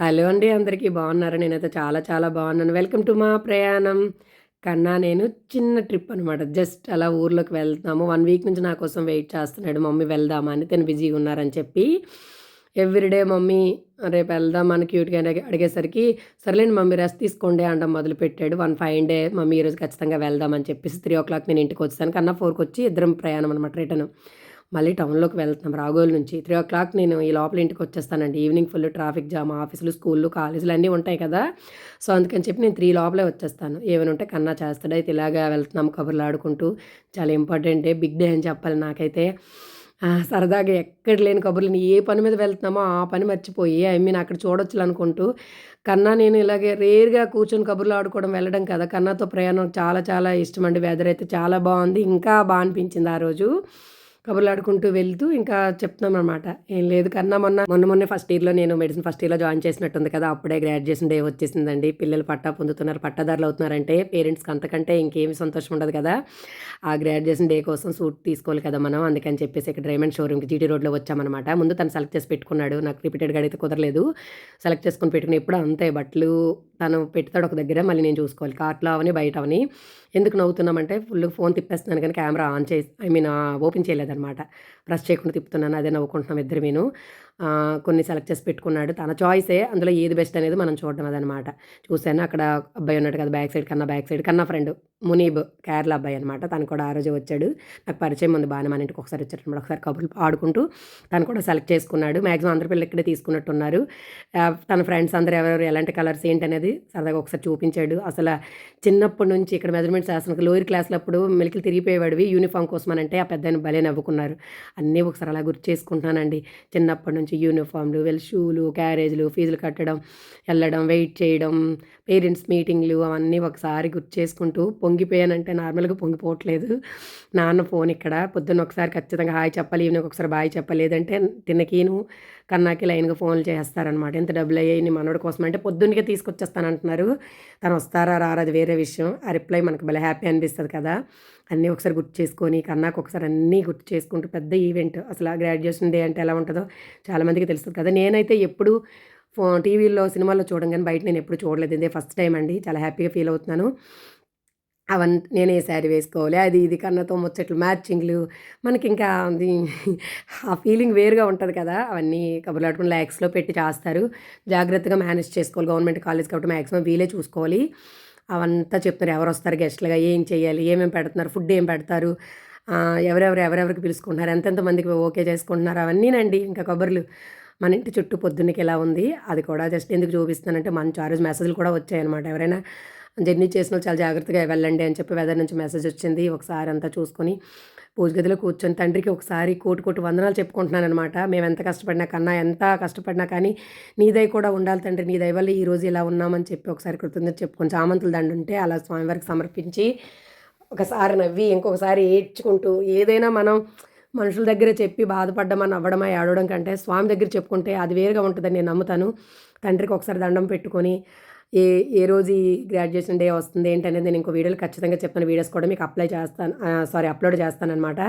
Hello అండి అందరికీ బాగున్నారు? నేనైతే చాలా చాలా బాగున్నాను. వెల్కమ్ టు మా ప్రయాణం. కన్నా నేను చిన్న ట్రిప్ అనమాట జస్ట్ అలా ఊర్లోకి వెళ్తున్నాము. వన్ వీక్ నుంచి నా కోసం వెయిట్ చేస్తున్నాడు. మమ్మీ వెళ్దామా అని. తను బిజీగా ఉన్నారని చెప్పి ఎవ్రీడే మమ్మీ రేపు వెళ్దామని క్యూట్గా అడిగేసరికి సర్లేండి మమ్మీ రెస్ట్ తీసుకోండి అనడం మొదలు పెట్టాడు వన్ ఫైవ్ డే మమ్మీ ఈరోజు ఖచ్చితంగా వెళ్దామని చెప్పేసి త్రీ ఓ క్లాక్ నేను ఇంటికి వచ్చాను. కన్నా ఫోర్కి వచ్చి ఇద్దరం ప్రయాణం అనమాట రిటర్న్. మళ్ళీ టౌన్లోకి వెళ్తున్నాం. రాగోలు నుంచి త్రీ ఓ క్లాక్ నేను ఈ లోపల ఇంటికి వచ్చేస్తానండి. ఈవినింగ్ ఫుల్ ట్రాఫిక్ జామ్ ఆఫీసులు స్కూళ్ళు కాలేజీలు అన్నీ ఉంటాయి కదా. సో అందుకని చెప్పి నేను త్రీ లోపలే వచ్చేస్తాను. ఏమైనా ఉంటే కన్నా చేస్తాడు. అయితే ఇలాగా వెళ్తున్నాం కబుర్లు ఆడుకుంటూ. చాలా ఇంపార్టెంట్ డే బిగ్ డే అని చెప్పాలి నాకైతే. సరదాగా ఎక్కడ లేని కబుర్లు ఏ పని మీద వెళ్తున్నామో ఆ పని మర్చిపోయి ఐ మీన్ అక్కడ చూడొచ్చు అనుకుంటూ. కన్నా నేను ఇలాగే రేర్గా కూర్చొని కబుర్లు ఆడుకోవడం వెళ్ళడం కదా. కన్నాతో ప్రయాణం చాలా చాలా ఇష్టం అండి. వెదర్ అయితే చాలా బాగుంది. ఇంకా బాగా అనిపించింది ఆ రోజు. కబుర్లాడుకుంటూ వెళ్తూ ఇంకా చెప్తున్నాం అనమాట ఏం లేదు కన్నా మొన్న మొన్న మొన్న ఫస్ట్ ఇయర్లో నేను మెడిసిన్ ఫస్ట్ ఇయర్లో జాయిన్ చేసినట్టుంది కదా అప్పుడే గ్రాడ్యుయేషన్ డే వచ్చేసిందండి. పిల్లలు పట్టా పొందుతున్నారు పట్టదారులు అవుతున్నారంటే పేరెంట్స్కి అంతకంటే ఇంకేమి సంతోషం ఉండదు కదా. ఆ గ్రాడ్యుయేషన్ డే కోసం సూట్ తీసుకోవాలి కదా మనం అందుకని చెప్పేసి ఇక్కడ డ్రైమండ్ షోరూమ్కి జీటీ రోడ్లో వచ్చామన్నమాట. ముందు తను సెలెక్ట్ చేసి పెట్టుకున్నాడు నాకు రిపీటెడ్గా అయితే కుదరలేదు. సెలెక్ట్ చేసుకుని పెట్టుకుని ఎప్పుడు అంతే బట్టలు తను పెడతాడు ఒక దగ్గర మళ్ళీ నేను చూసుకోవాలి. కార్ట్లో అవని బయట అవని. ఎందుకు నవ్వుతున్నామంటే ఫుల్ ఫోన్ తిప్పేస్తున్నాను కానీ కెమెరా ఆన్ చేసి ఐ మీన్ ఓపెన్ చేయలేదు. చేయలేదన్నమాట బ్రష్ చేయకుండా తిప్పుతున్నాను అదే నవ్వుకుంటున్నాం ఇద్దరు నేను కొన్ని సెలెక్ట్ చేసి పెట్టుకున్నాడు. తన చాయిసే అందులో ఏది బెస్ట్ అనేది మనం చూడడం అదనమాట. చూశాను అక్కడ అబ్బాయి ఉన్నాడు కదా బ్యాక్ సైడ్ కన్నా బ్యాక్ సైడ్ కన్నా ఫ్రెండ్ మునీబ్ కేరళ అబ్బాయి అనమాట తను కూడా ఆ రోజు వచ్చాడు. నాకు పరిచయం ఉంది బాగానే మన ఇంటికి ఒకసారి వచ్చాడు ఒకసారి కబుర్లు ఆడుకుంటూ తను కూడా సెలెక్ట్ చేసుకున్నాడు. మ్యాక్సిమం అందరి పిల్లలు ఇక్కడే తీసుకున్నట్టున్నారు. తన ఫ్రెండ్స్ అందరు ఎవరెవరు ఎలాంటి కలర్స్ ఏంటి అనేది సరదాగా ఒకసారి చూపించాడు. అసలు చిన్నప్పటి నుంచి ఇక్కడ మెజర్మెంట్స్ వేసిన లోయర్ క్లాస్లో అప్పుడు మెలికలు తిరిగిపోయేవాడివి. యూనిఫామ్ కోసం అని అంటే ఆ పెద్ద భలే నవ్వుకున్నారు. అన్నీ ఒకసారి అలా గుర్తు చేసుకుంటున్నానండి. చిన్నప్పటి నుంచి యూనిఫామ్లు వీళ్ళ షూలు క్యారేజ్లు ఫీజులు కట్టడం వెళ్ళడం వెయిట్ చేయడం పేరెంట్స్ మీటింగ్లు అవన్నీ ఒకసారి గుర్తు చేసుకుంటూ పొంగిపోయానంటే నార్మల్గా పొంగిపోవట్లేదు. నాన్న ఫోన్ ఇక్కడ పొద్దున్న ఒకసారి ఖచ్చితంగా హాయ్ చెప్పాలి ఈవినింగ్ ఒకసారి బాయ్ చెప్పలేదంటే తిన్నకీను కన్నాకి లైన్గా ఫోన్లు చేస్తారనమాట ఎంత డబ్బులు అయ్యాయి నీ మనోడి కోసం అంటే పొద్దున్నకే తీసుకొచ్చేస్తానంటున్నారు. తను వస్తారా రారా అది వేరే విషయం. ఆ రిప్లై మనకు భలే హ్యాపీ అనిపిస్తుంది కదా. అన్నీ ఒకసారి గుర్తు చేసుకొని కన్నాకు ఒకసారి అన్నీ గుర్తు చేసుకుంటూ పెద్ద ఈవెంట్. అసలు ఆ గ్రాడ్యుయేషన్ డే అంటే ఎలా ఉంటుందో చాలామందికి తెలుస్తుంది కదా. నేనైతే ఎప్పుడు టీవీలో సినిమాల్లో చూడడం కానీ బయట నేను ఎప్పుడు చూడలేదు. ఇదే ఫస్ట్ టైం అండి. చాలా హ్యాపీగా ఫీల్ అవుతున్నాను. అవన్నీ నేనే శారీ వేసుకోవాలి. అది ఇది కన్నతో ముచ్చట్లు మ్యాచింగ్లు మనకి ఇంకా అది ఆ ఫీలింగ్ వేరుగా ఉంటుంది కదా. అవన్నీ కబుర్లాడుకుని ల్యాక్స్లో పెట్టి చేస్తారు జాగ్రత్తగా మేనేజ్ చేసుకోవాలి. గవర్నమెంట్ కాలేజ్ కాబట్టి మ్యాక్సిమం వీలే చూసుకోవాలి. అవంతా చెప్తున్నారు. ఎవరు వస్తారు గెస్ట్లుగా? ఏం చేయాలి? ఏమేమి పెడుతున్నారు? ఫుడ్ ఏం పెడతారు? ఎవరెవరు ఎవరెవరికి పిలుచుకుంటున్నారు? ఎంతెంత మందికి ఓకే చేసుకుంటున్నారు? అవన్నీనండి. ఇంకా కబుర్లు. మన ఇంటి చుట్టూ పొద్దున్నకి ఎలా ఉంది అది కూడా జస్ట్ ఎందుకు చూపిస్తానంటే మంచి ఆ రోజు మెసేజ్లు కూడా వచ్చాయన్నమాట. ఎవరైనా జర్నీ చేసిన చాలా జాగ్రత్తగా వెళ్ళండి అని చెప్పి వెదర్ నుంచి మెసేజ్ వచ్చింది. ఒకసారి అంతా చూసుకొని పూజ గదిలో కూర్చొని తండ్రికి ఒకసారి కోటి కోటి వందనాలు చెప్పుకుంటున్నాను అనమాట మేము ఎంత కష్టపడినా కన్నా ఎంత కష్టపడినా కానీ నీ కూడా ఉండాలి తండ్రి నీ దయ వల్ల ఈరోజు ఇలా ఉన్నామని చెప్పి ఒకసారి కృతజ్ఞత చెప్పుకొని చామంతులు దండు ఉంటే అలా స్వామివారికి సమర్పించి ఒకసారి నవ్వి ఇంకొకసారి ఏడ్చుకుంటూ ఏదైనా మనం మనుషుల దగ్గర చెప్పి బాధపడ్డమని నవ్వడమా ఏడవడం కంటే స్వామి దగ్గర చెప్పుకుంటే అది వేరుగా ఉంటుందని నేను నమ్ముతాను. తండ్రికి ఒకసారి దండం పెట్టుకొని ఏ ఏ రోజు ఈ గ్రాడ్యుయేషన్ డే వస్తుంది ఏంటనేది నేను ఇంకో వీడియోలు ఖచ్చితంగా చెప్తాను. వీడియోస్ కూడా మీకు అప్లై చేస్తాను సారీ అప్లోడ్ చేస్తానమాట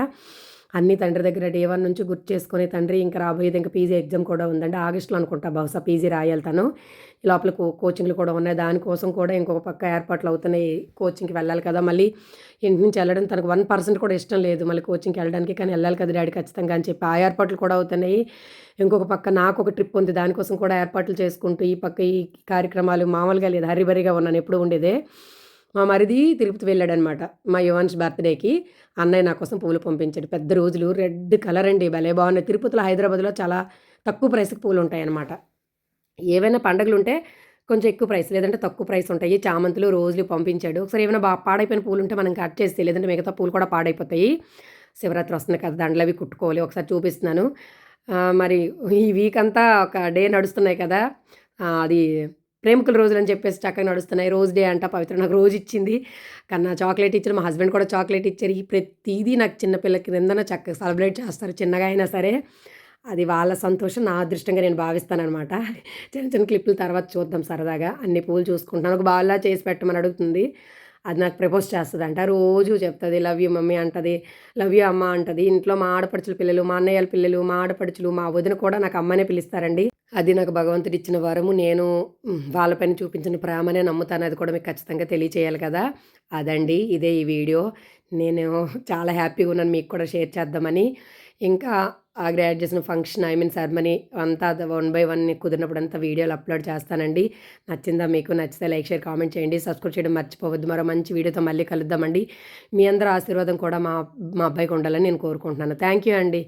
అన్ని తండ్రి దగ్గర డే వన్ నుంచి గుర్తు చేసుకుని తండ్రి ఇంకా రాబోయేది ఇంకా పీజీ ఎగ్జామ్ కూడా ఉందండి. ఆగస్టులో అనుకుంటా బహుశా పీజీ రాయాలి తను. లోపల కోచింగ్లు కూడా ఉన్నాయి. దానికోసం కూడా ఇంకొక పక్క ఏర్పాట్లు అవుతున్నాయి. కోచింగ్కి వెళ్ళాలి కదా. మళ్ళీ ఇంటి నుంచి వెళ్ళడం తనకు వన్ పర్సెంట్ కూడా ఇష్టం లేదు. మళ్ళీ కోచింగ్కి వెళ్ళడానికి కానీ వెళ్ళాలి కదా డాడీ ఖచ్చితంగా అని చెప్పి ఆ ఏర్పాట్లు కూడా అవుతున్నాయి. ఇంకొక పక్క నాకు ఒక ట్రిప్ ఉంది. దానికోసం కూడా ఏర్పాట్లు చేసుకుంటూ ఈ పక్క ఈ కార్యక్రమాలు మామూలుగా లేదు. హరిబరిగా ఉన్నాను. ఎప్పుడు ఉండేదే. మా మరిది తిరుపతి వెళ్ళాడనమాట. మా యువన్స్ బర్త్డేకి అన్నయ్య నా కోసం పూలు పంపించాడు. పెద్ద రోజులు రెడ్ కలర్ అండి భలే బాగున్నాయి. తిరుపతిలో హైదరాబాద్లో చాలా తక్కువ ప్రైస్కి పూలు ఉంటాయి అన్నమాట ఏవైనా పండుగలు ఉంటే కొంచెం ఎక్కువ ప్రైస్ లేదంటే తక్కువ ప్రైస్ ఉంటాయి. చామంతులు రోజులు పంపించాడు. ఒకసారి ఏమైనా బాగా పాడైపోయిన పూలు ఉంటే మనం కట్ చేస్తే లేదంటే మిగతా పూలు కూడా పాడైపోతాయి. శివరాత్రి వస్తుంది కదా దండలు అవి కుట్టుకోవాలి. ఒకసారి చూపిస్తున్నాను. మరి ఈ వీక్ అంతా ఒక డే నడుస్తున్నాయి కదా. అది ప్రేమికుల రోజులు అని చెప్పేసి చక్కగా నడుస్తున్నాయి. రోజ్ డే అంట పవిత్ర. నాకు రోజు ఇచ్చింది. కన్నా చాక్లెట్ ఇచ్చారు. మా హస్బెండ్ కూడా చాక్లెట్ ఇచ్చారు. ఈ ప్రతిదీ నాకు చిన్నపిల్ల క్రిందన చక్కగా సెలబ్రేట్ చేస్తారు. చిన్నగా అయినా సరే అది వాళ్ళ సంతోషం నా అదృష్టంగా నేను భావిస్తానమాట చిన్న చిన్న క్లిప్పుల తర్వాత చూద్దాం సరదాగా. అన్ని పూలు చూసుకుంటాను ఒక బాగా చేసి పెట్టమని అడుగుతుంది. అది నాకు ప్రపోజ్ చేస్తుంది అంట రోజు చెప్తుంది లవ్ యూ మమ్మీ అంటది. లవ్ యూ అమ్మ అంటది. ఇంట్లో మా ఆడపడుచుల పిల్లలు మా అన్నయ్యల పిల్లలు మా ఆడపడుచులు మా వదిన కూడా నాకు అమ్మనే పిలుస్తారండి. అది నాకు భగవంతుడు ఇచ్చిన వరము. నేను వాళ్ళ వాళ్ళపైన చూపించిన ప్రేమనే నమ్ముతాను. అది కూడా మీకు ఖచ్చితంగా తెలియచేయాలి కదా! అదండి. ఇదే ఈ వీడియో. నేను చాలా హ్యాపీగా ఉన్నాను మీకు కూడా షేర్ చేద్దామని. ఇంకా ఆ graduation function I mean ceremony అంతా వన్ బై వన్ కుదిరినప్పుడంతా వీడియోలు అప్‌లోడ్ చేస్తానండి. నచ్చిందా మీకు? నచ్చితే లైక్, షేర్, కామెంట్ చేయండి. సబ్స్క్రైబ్ చేయడం మర్చిపోవద్దు. మరో మంచి వీడియోతో మళ్ళీ కలుద్దామండి. మీ అందరూ ఆశీర్వాదం కూడా మా మా అబ్బాయికి ఉండాలని నేను కోరుకుంటున్నాను. థ్యాంక్ యూ అండి.